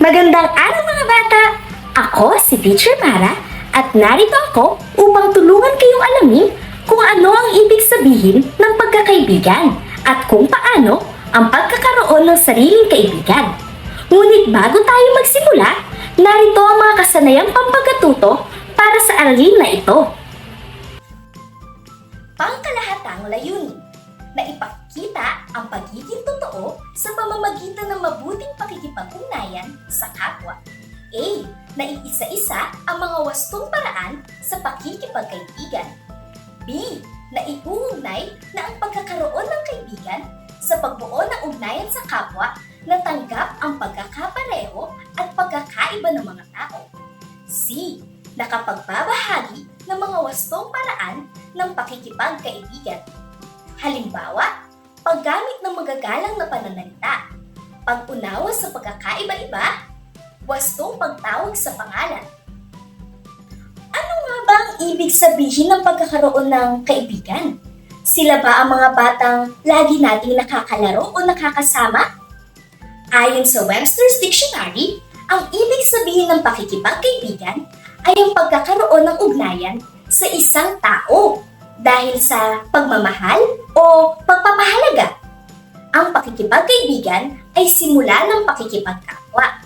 Magandang araw mga bata! Ako si Teacher Mara at narito ako upang tulungan kayong alamin kung ano ang ibig sabihin ng pagkakaibigan at kung paano ang pagkakaroon ng sariling kaibigan. Ngunit bago tayo magsimula, narito ang mga kasanayang pampagatuto para sa aralin na ito. Sa pamamagitan ng mabuting pakikipag-ugnayan sa kapwa. A. Naiisa-isa ang mga wastong paraan sa pakikipagkaibigan. B. Naiuugnay na ang pagkakaroon ng kaibigan sa pagbuo ng ugnayan sa kapwa na tanggap ang pagkakapareho at pagkakaiba ng mga tao. C. Nakapagbabahagi ng mga wastong paraan ng pakikipagkaibigan. Halimbawa, paggamit ng magagalang na pananalita, pag-unawa sa pagkakaiba-iba, wastong pagtawag sa pangalan. Ano nga ba ang ibig sabihin ng pagkakaroon ng kaibigan? Sila ba ang mga batang lagi nating nakakalaro o nakakasama? Ayon sa Webster's Dictionary, ang ibig sabihin ng pakikipagkaibigan ay ang pagkakaroon ng ugnayan sa isang tao dahil sa pagmamahal o pagpapahalaga. Ang pakikipagkaibigan ay simula ng pakikipagkapwa.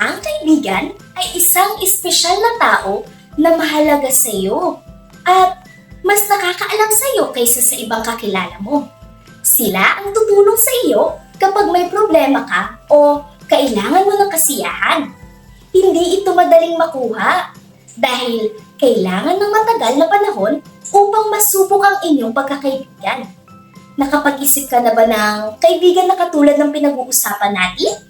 Ang kaibigan ay isang espesyal na tao na mahalaga sa iyo at mas nakakaalam sa iyo kaysa sa ibang kakilala mo. Sila ang tutulong sa iyo kapag may problema ka o kailangan mo ng kasiyahan. Hindi ito madaling makuha dahil kailangan ng matagal na panahon upang masubok ang inyong pagkakaibigan. Nakapag-isip ka na ba ng kaibigan na katulad ng pinag-uusapan natin?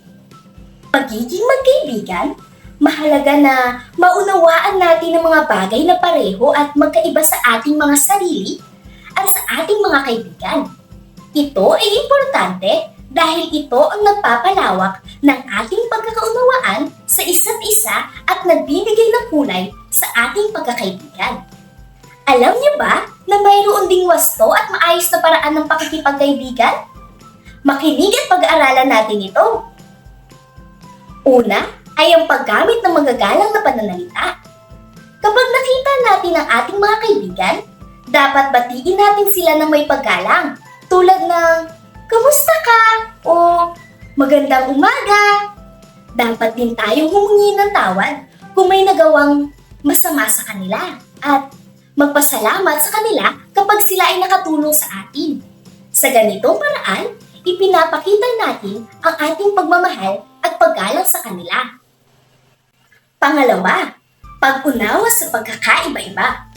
Pagiging magkaibigan, mahalaga na maunawaan natin ang mga bagay na pareho at magkaiba sa ating mga sarili at sa ating mga kaibigan. Ito ay importante dahil ito ang nagpapalawak ng ating pagkakaunawaan sa isa't isa at nagbibigay ng kulay sa ating pagkakaibigan. Alam niyo ba na mayroon ding wasto at maayos na paraan ng pakikipagkaibigan? Makinig at pag-aaralan natin ito. Una ay ang paggamit ng magagalang na pananalita. Kapag nakita natin ang ating mga kaibigan, dapat batiin natin sila ng may paggalang tulad ng Kamusta ka? O Magandang umaga! Dapat din tayong humingi ng tawad kung may nagawang masama sa kanila at magpasalamat sa kanila kapag sila ay nakatulong sa atin. Sa ganitong paraan, ipinapakita natin ang ating pagmamahal at paggalang sa kanila. Pangalawa, pag-unawa sa pagkakaiba-iba.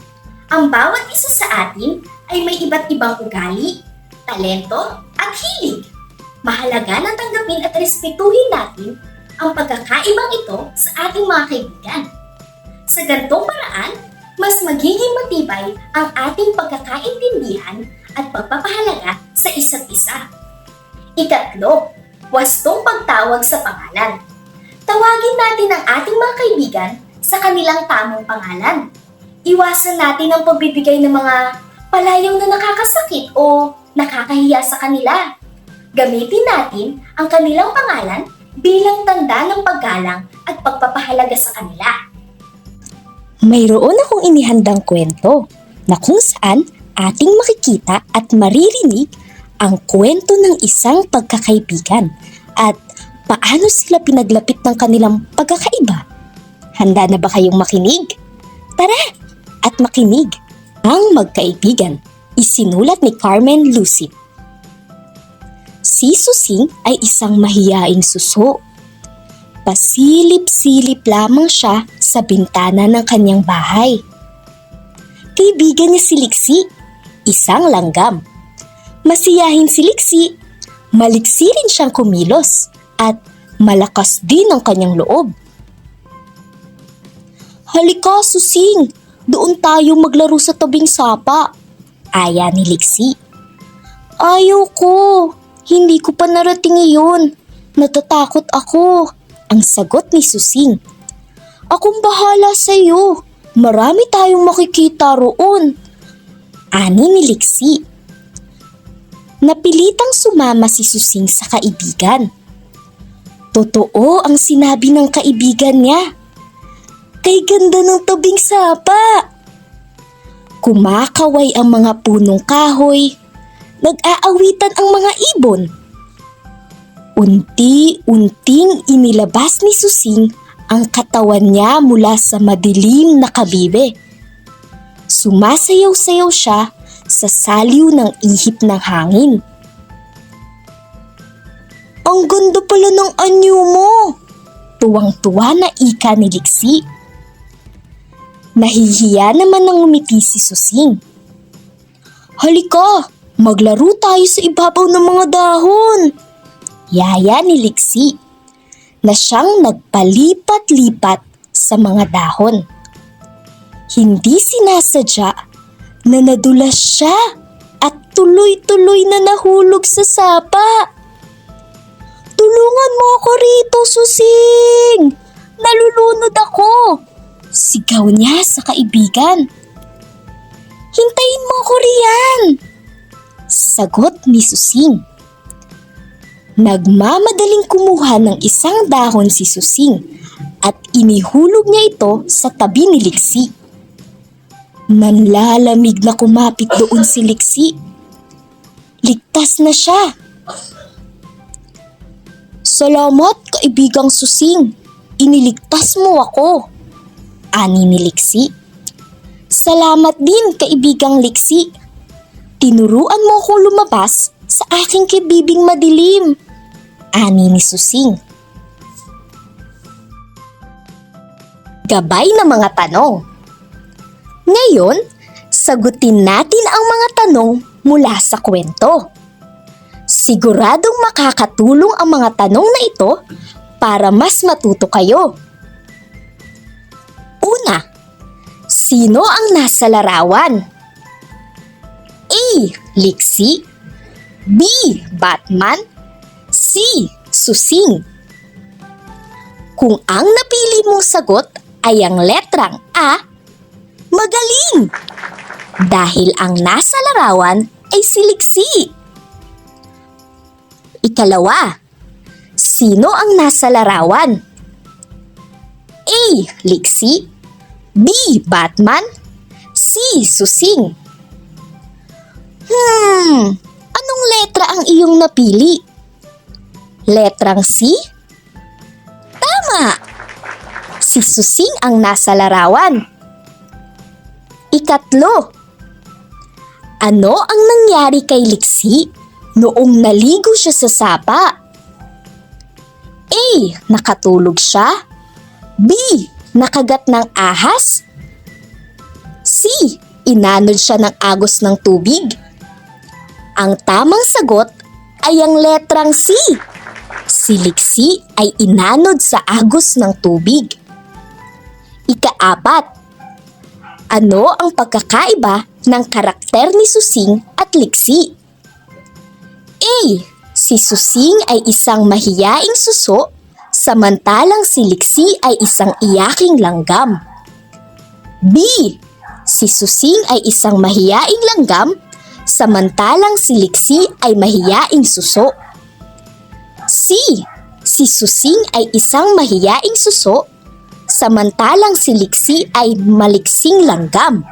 Ang bawat isa sa atin ay may iba't ibang ugali, talento at hilig. Mahalaga na tanggapin at respetuhin natin ang pagkakaibang ito sa ating mga kaibigan. Sa ganitong paraan, mas magiging matibay ang ating pagkakaintindihan at pagpapahalaga sa isa't isa. Ikatlo, wastong pagtawag sa pangalan. Tawagin natin ang ating mga kaibigan sa kanilang tamang pangalan. Iwasan natin ang pagbibigay ng mga palayaw na nakakasakit o nakakahiya sa kanila. Gamitin natin ang kanilang pangalan bilang tanda ng paggalang at pagpapahalaga sa kanila. Mayroon akong inihandang kwento na kung saan ating makikita at maririnig ang kwento ng isang pagkakaibigan at paano sila pinaglapit ng kanilang pagkakaiba. Handa na ba kayong makinig? Tara at makinig. Ang magkaibigan, isinulat ni Carmen Lucip. Si Susing ay isang mahiyaing suso Pasilip-silip lamang siya sa bintana ng kanyang bahay. Kaibigan niya si Liksi, isang langgam. Masiyahin si Liksi, maliksi rin siyang kumilos at malakas din ang kanyang loob. Halika, Susing! Doon tayo maglaro sa tabing sapa. Aya ni Liksi. Ayaw ko. Hindi ko pa narating iyon. Natatakot ako. Ang sagot ni Susing. Akong bahala sa iyo. Marami tayong makikita roon. Ani ni Liksi. Napilitang sumama si Susing sa kaibigan. Totoo ang sinabi ng kaibigan niya. Kay ganda ng tabing sapa. Kumakaway ang mga punong kahoy. Nag-aawitan ang mga ibon. Unti-unting inilabas ni Susing ang katawan niya mula sa madilim na kabibe. Sumasayaw-sayaw siya sa saliw ng ihip ng hangin. Ang ganda pala ng anyo mo! Tuwang-tuwa na ika ni Liksi. Nahihiya naman ng umiti si Susing. Halika, maglaro tayo sa ibabaw ng mga dahon. Yaya ni Liksi na siyang nagpalipat-lipat sa mga dahon. Hindi sinasadya na nadulas siya at tuloy-tuloy na nahulog sa sapa. Tulungan mo ako rito, Susing! Nalulunod ako! Sigaw niya sa kaibigan. Hintayin mo ako riyan! Sagot ni Susing. Nagmamadaling kumuha ng isang dahon si Susing at inihulog niya ito sa tabi ni Liksi. Nanlalamig na kumapit doon si Liksi. Ligtas na siya. Salamat, kaibigang Susing. Iniligtas mo ako. Ani ni Liksi. Salamat din, kaibigang Liksi. Tinuruan mo akong lumabas sa aking kibibing madilim. Ani ni Susing. Gabay na mga tanong. Ngayon, sagutin natin ang mga tanong mula sa kwento. Siguradong makakatulong ang mga tanong na ito para mas matuto kayo. Una, sino ang nasa larawan? A. Liksi B. Batman C. Susing Kung ang napili mong sagot ay ang letrang A, magaling! Dahil ang nasa larawan ay si Liksi. Ikalawa, sino ang nasa larawan? A. Liksi B. Batman C. Susing Hmm, anong letra ang iyong napili? Letrang C? Tama! Si Susing ang nasa larawan. Ikatlo, ano ang nangyari kay Liksi noong naligo siya sa sapa? A. Nakatulog siya. B. Nakagat ng ahas. C. Inanod siya ng agos ng tubig. Ang tamang sagot ay ang letrang C. Si Liksi ay inanod sa agos ng tubig. Ikaapat, ano ang pagkakaiba ng karakter ni Susing at Liksi? A. Si Susing ay isang mahiyaing suso, samantalang si Liksi ay isang iyaking langgam. B. Si Susing ay isang mahiyaing langgam, samantalang si Liksi ay mahiyaing suso. C. Si Susing ay isang mahiyaing suso, samantalang si Liksi ay maliksing langgam.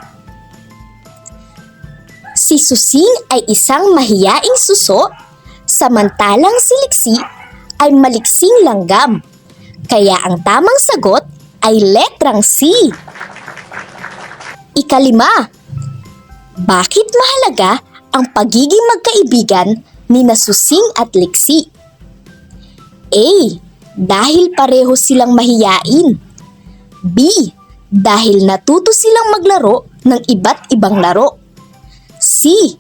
Si Susing ay isang mahiyaing suso, samantalang si Liksi ay maliksing langgam. Kaya ang tamang sagot ay letrang C. Ikalima, bakit mahalaga ang pagiging magkaibigan ni Nasusing at Liksi? A. Dahil pareho silang mahiyain. B. Dahil natuto silang maglaro ng iba't ibang laro. C.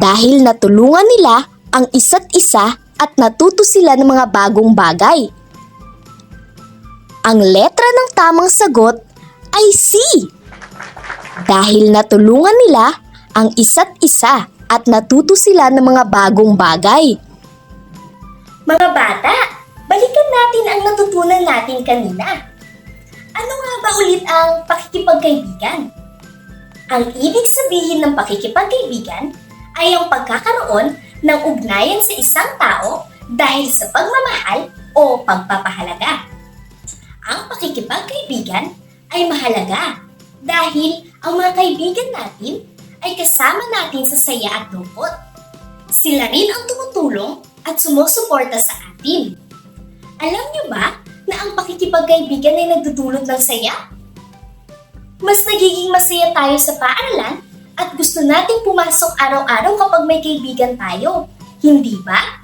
Dahil natulungan nila ang isa't isa at natuto sila ng mga bagong bagay. Ang letra ng tamang sagot ay C. Dahil natulungan nila ang isa't isa at natuto sila ng mga bagong bagay. Mga bata, balikan natin ang natutunan natin kanina. Ano nga ba ulit ang pakikipagkaibigan? Ang ibig sabihin ng pakikipagkaibigan ay ang pagkakaroon ng ugnayan sa isang tao dahil sa pagmamahal, o pagpapahalaga. Ang pakikipagkaibigan ay mahalaga dahil ang mga kaibigan natin ay kasama natin sa saya at lungkot. Sila rin ang tumutulong at sumusuporta sa atin. Alam niyo ba na ang pakikipagkaibigan ay nagdudulot ng saya? Mas nagiging masaya tayo sa paaralan at gusto nating pumasok araw-araw kapag may kaibigan tayo. Hindi ba?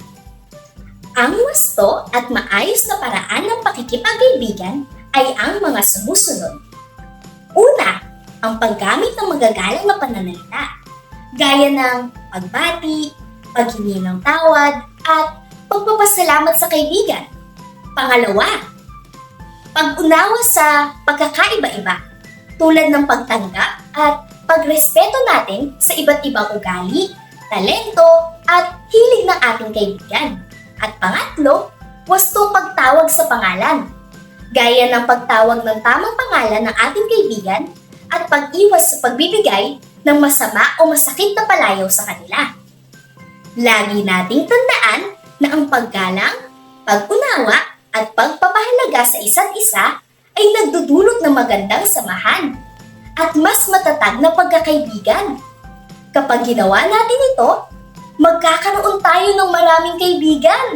Ang wasto at maayos na paraan ng pakikipagkaibigan ay ang mga sumusunod. Una, ang paggamit ng magagalang na pananalita, gaya ng pagbati, paghingi ng tawad, at pagpapasalamat sa kaibigan. Pangalawa, pag-unawa sa pagkakaiba-iba, tulad ng pagtanggap at pagrespeto natin sa iba't ibang ugali, talento, at hilig ng ating kaibigan. At pangatlo, wasto pagtawag sa pangalan. Gaya ng pagtawag ng tamang pangalan ng ating kaibigan at pag-iwas sa pagbibigay ng masama o masakit na palayaw sa kanila. Lagi nating tandaan na ang paggalang, pag-unawa at pagpapahalaga sa isa't isa ay nagdudulot ng magandang samahan at mas matatag na pagkakaibigan. Kapag ginawa natin ito, magkakaroon tayo ng maraming kaibigan.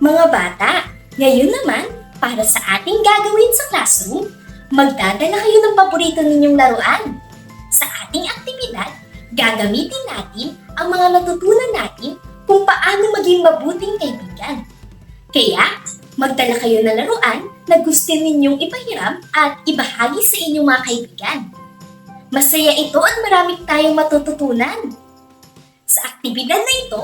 Mga bata, ngayon naman, para sa ating gagawin sa classroom, magdadala kayo ng paborito ninyong laruan. Sa ating aktibidad, gagamitin natin ang mga natutunan natin kung paano maging mabuting kaibigan. Kaya, magdala kayo ng laruan na gusto ninyong ipahiram at ibahagi sa inyong mga kaibigan. Masaya ito at marami tayong matututunan. Sa aktibidad na ito,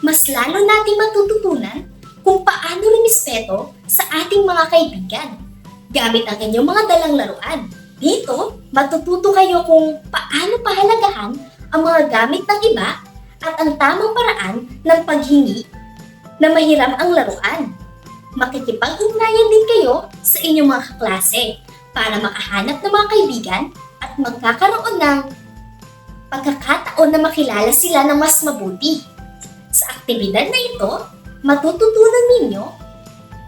mas lalo nating matututunan kung paano lumispeto sa ating mga kaibigan gamit ang inyong mga dalang laruan. Dito, matututo kayo kung paano pahalagahan ang mga gamit ng iba at ang tamang paraan ng paghingi na mahiram ang laruan. Makikipag-ugnayan din kayo sa inyong mga kaklase para makahanap ng mga kaibigan at magkakaroon ng pagkakataon na makilala sila ng mas mabuti. Sa aktibidad na ito, matututunan ninyo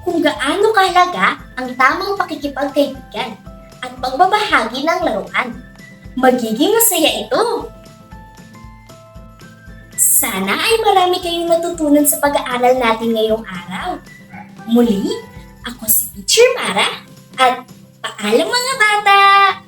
kung gaano kahalaga ang tamang pakikipagkaibigan at pagbabahagi ng laruan. Magiging masaya ito! Sana ay marami kayong natutunan sa pag-aaral natin ngayong araw. Muli, ako si Teacher Mara at paalam mga bata!